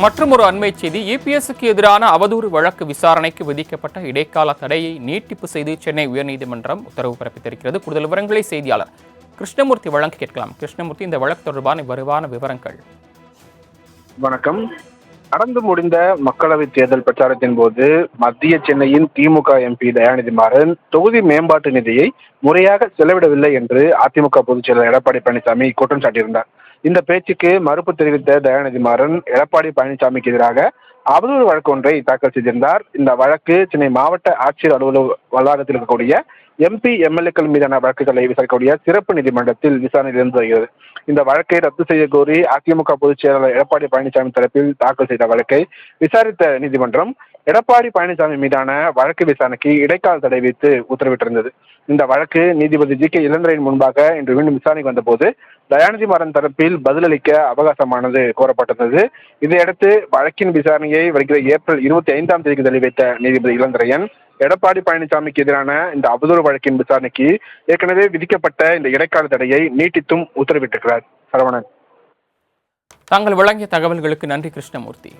மற்றும் ஒரு அண்மை செய்தி இபிஎஸ்க்கு எதிரான அவதூறு வழக்கு விசாரணைக்கு விதிக்கப்பட்ட இடைக்கால தடையை நீட்டிப்பு செய்து சென்னை உயர்நீதிமன்றம் உத்தரவு பிறப்பித்திருக்கிறது. கூடுதல் விவரங்களை செய்தியாளர் கிருஷ்ணமூர்த்தி வழங்க கேட்கலாம். கிருஷ்ணமூர்த்தி இந்த வழக்கு தொடர்பான வருவான விவரங்கள். வணக்கம். நடந்து முடிந்த மக்களவை தேர்தல் பிரச்சாரத்தின் போது மத்திய சென்னையின் திமுக எம்பி தயாநிதி மாறன் தொகுதி மேம்பாட்டு நிதியை முறையாக செலவிடவில்லை என்று அதிமுக பொதுச் செயலர் எடப்பாடி பழனிசாமி குற்றம் சாட்டியிருந்தார். இந்த பேச்சுக்கு மறுப்பு தெரிவித்த தயாநிதி மாறன் எடப்பாடி பழனிசாமிக்கு எதிராக அவதூறு வழக்கு ஒன்றை தாக்கல் செய்திருந்தார். இந்த வழக்கு சென்னை மாவட்ட ஆட்சியர் அலுவலக வளாகத்தில் இருக்கக்கூடிய எம்பி எம்எல்ஏக்கள் மீதான வழக்குகளை விசாரிக்கக்கூடிய சிறப்பு நீதிமன்றத்தில் விசாரணை இருந்து வருகிறது. இந்த வழக்கை ரத்து செய்ய கோரி அதிமுக பொதுச் செயலாளர் எடப்பாடி பழனிசாமி தரப்பில் தாக்கல் செய்த வழக்கை விசாரித்த நீதிமன்றம் எடப்பாடி பழனிசாமி மீதான வழக்கு விசாரணைக்கு இடைக்கால தடை வைத்து உத்தரவிட்டிருந்தது. இந்த வழக்கு நீதிபதி ஜி கே இளந்திரையின் முன்பாக இன்று மீண்டும் விசாரணைக்கு வந்தபோது தயாநிதி மாறன் தரப்பில் பதிலளிக்க அவகாசமானது கோரப்பட்டிருந்தது. இதையடுத்து வழக்கின் விசாரணையை வருகிற ஏப்ரல் இருபத்தி ஐந்தாம் தேதிக்கு தள்ளி வைத்த நீதிபதி இளந்திரையன் எடப்பாடி பழனிசாமிக்கு எதிரான இந்த அவதூறு வழக்கின் விசாரணைக்கு ஏற்கனவே விதிக்கப்பட்ட இந்த இடைக்கால தடையை நீட்டித்தும் உத்தரவிட்டிருக்கிறார். சரவணன். தாங்கள் வழங்கிய தகவல்களுக்கு நன்றி கிருஷ்ணமூர்த்தி.